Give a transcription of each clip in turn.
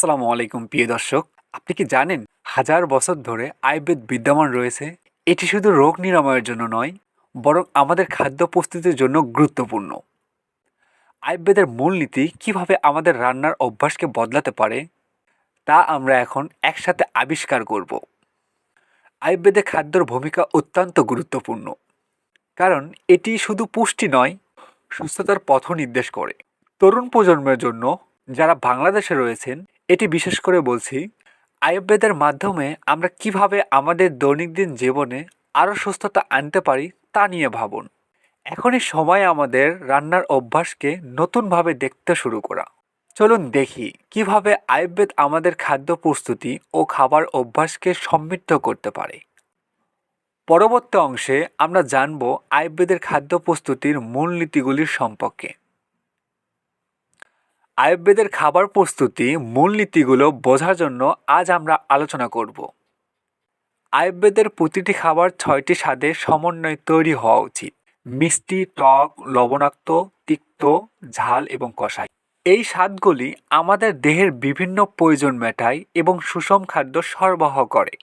আসসালামু আলাইকুম, প্রিয় দর্শক। আপনি কি জানেন, হাজার বছর ধরে আয়ুর্বেদ বিদ্যমান রয়েছে। এটি শুধু রোগ নিরাময়ের জন্য নয়, বরং আমাদের খাদ্য প্রস্তুতির জন্য গুরুত্বপূর্ণ। আয়ুর্বেদের মূলনীতি কীভাবে আমাদের রান্নার অভ্যাসকে বদলাতে পারে, তা আমরা এখন একসাথে আবিষ্কার করব। আয়ুর্বেদে খাদ্যর ভূমিকা অত্যন্ত গুরুত্বপূর্ণ, কারণ এটি শুধু পুষ্টি নয়, সুস্থতার পথ নির্দেশ করে। তরুণ প্রজন্মের জন্য, যারা বাংলাদেশে রয়েছেন এটি বিশেষ করে বলছি, আয়ুর্বেদের মাধ্যমে আমরা কীভাবে আমাদের দৈনন্দিন জীবনে আরও সুস্থতা আনতে পারি তা নিয়ে ভাবুন। এখনই সময় আমাদের রান্নার অভ্যাসকে নতুনভাবে দেখতে শুরু করা। চলুন দেখি কীভাবে আয়ুর্বেদ আমাদের খাদ্য প্রস্তুতি ও খাবার অভ্যাসকে সমৃদ্ধ করতে পারে। পরবর্তী অংশে আমরা জানব আয়ুর্বেদের খাদ্য প্রস্তুতির মূলনীতিগুলির সম্পর্কে। আয়ুর্বেদের খাবার প্রস্তুতি মূলনীতিগুলো বোঝার জন্য আজ আমরা আলোচনা করব। আয়ুর্বেদের প্রতিটি খাবার ছয়টি স্বাদের সমন্বয়ে তৈরি হওয়া উচিত। মিষ্টি, টক, লবণাক্ত, তিক্ত, ঝাল এবং কষাই। এই স্বাদগুলি আমাদের দেহের বিভিন্ন প্রয়োজন মেটায় এবং সুষম খাদ্য সরবরাহ করে।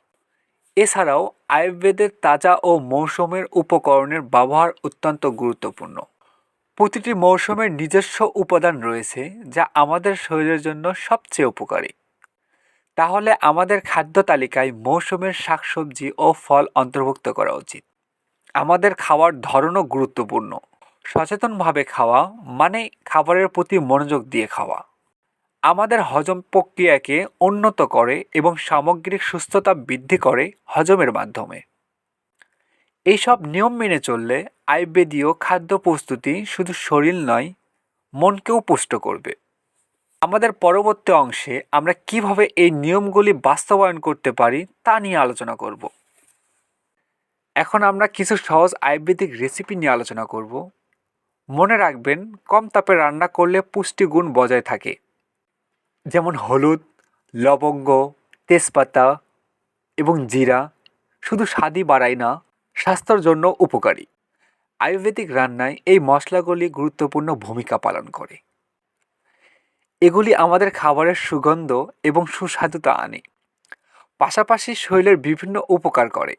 এছাড়াও আয়ুর্বেদের তাজা ও মৌসুমের উপকরণের ব্যবহার অত্যন্ত গুরুত্বপূর্ণ। প্রতিটি মৌসুমের নিজস্ব উপাদান রয়েছে যা আমাদের শরীরের জন্য সবচেয়ে উপকারী। তাহলে আমাদের খাদ্য তালিকায় মৌসুমের শাকসবজি ও ফল অন্তর্ভুক্ত করা উচিত। আমাদের খাওয়ার ধরনও গুরুত্বপূর্ণ। সচেতনভাবে খাওয়া মানে খাবারের প্রতি মনোযোগ দিয়ে খাওয়া। আমাদের হজম প্রক্রিয়াকে উন্নত করে এবং সামগ্রিক সুস্থতা বৃদ্ধি করে হজমের মাধ্যমে। এইসব নিয়ম মেনে চললে আয়ুর্বেদীয় খাদ্য প্রস্তুতি শুধু শরীর নয়, মনকেও পুষ্ট করবে। আমাদের পরবর্তী অংশে আমরা কীভাবে এই নিয়মগুলি বাস্তবায়ন করতে পারি তা নিয়ে আলোচনা করব। এখন আমরা কিছু সহজ আয়ুর্বেদিক রেসিপি নিয়ে আলোচনা করব। মনে রাখবেন, কম তাপে রান্না করলে পুষ্টিগুণ বজায় থাকে। যেমন হলুদ, লবঙ্গ, তেজপাতা এবং জিরা শুধু স্বাদই বাড়ায় না স্বাস্থ্যের জন্য উপকারী। আয়ুর্বেদিক রান্নায় এই মশলাগুলি গুরুত্বপূর্ণ ভূমিকা পালন করে। এগুলি আমাদের খাবারের সুগন্ধ এবং সুস্বাদুতা আনে। পাশাপাশি শরীরের বিভিন্ন উপকার করে।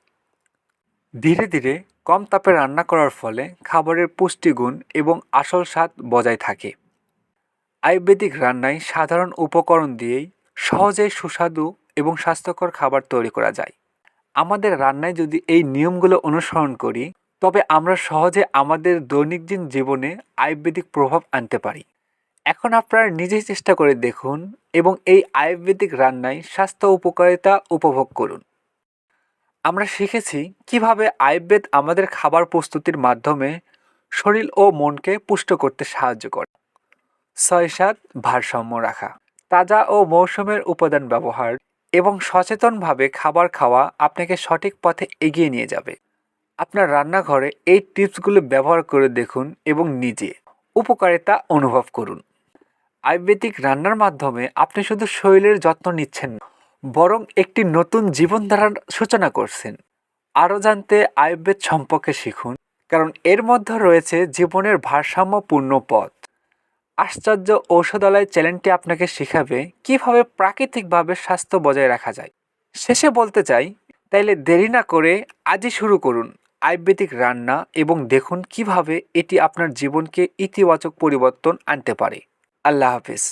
ধীরে ধীরে কম তাপে রান্না করার ফলে খাবারের পুষ্টিগুণ এবং আসল স্বাদ বজায় থাকে। আয়ুর্বেদিক রান্নায় সাধারণ উপকরণ দিয়েই সহজেই সুস্বাদু এবং স্বাস্থ্যকর খাবার তৈরি করা যায়। আমাদের রান্নায় যদি এই নিয়মগুলো অনুসরণ করি, তবে আমরা সহজে আমাদের দৈনন্দিন জীবনে আয়ুর্বেদিক প্রভাব আনতে পারি। এখন আপনারা নিজেই চেষ্টা করে দেখুন এবং এই আয়ুর্বেদিক রান্নায় স্বাস্থ্য উপকারিতা উপভোগ করুন। আমরা শিখেছি কীভাবে আয়ুর্বেদ আমাদের খাবার প্রস্তুতির মাধ্যমে শরীর ও মনকে পুষ্ট করতে সাহায্য করে। ছয় সাত ভারসাম্য রাখা। তাজা ও মৌসুমের উপাদান ব্যবহার এবং সচেতনভাবে খাবার খাওয়া আপনাকে সঠিক পথে এগিয়ে নিয়ে যাবে। আপনার রান্নাঘরে এই টিপসগুলো ব্যবহার করে দেখুন এবং নিজে উপকারিতা অনুভব করুন। আয়ুর্বেদিক রান্নার মাধ্যমে আপনি শুধু শরীরের যত্ন নিচ্ছেন না, বরং একটি নতুন জীবনধারার সূচনা করছেন। আরও জানতে আয়ুর্বেদ সম্পর্কে শিখুন, কারণ এর মধ্যে রয়েছে জীবনের ভারসাম্যপূর্ণ পথ। আশ্চর্য ঔষধালয় চ্যানেলটি আপনাকে শেখাবে কীভাবে প্রাকৃতিকভাবে স্বাস্থ্য বজায় রাখা যায়। শেষে বলতে চাই, তাইলে দেরি না করে আজই শুরু করুন আয়ুর্বেদিক রান্না এবং দেখুন কীভাবে এটি আপনার জীবনকে ইতিবাচক পরিবর্তন আনতে পারে। আল্লাহ হাফিজ।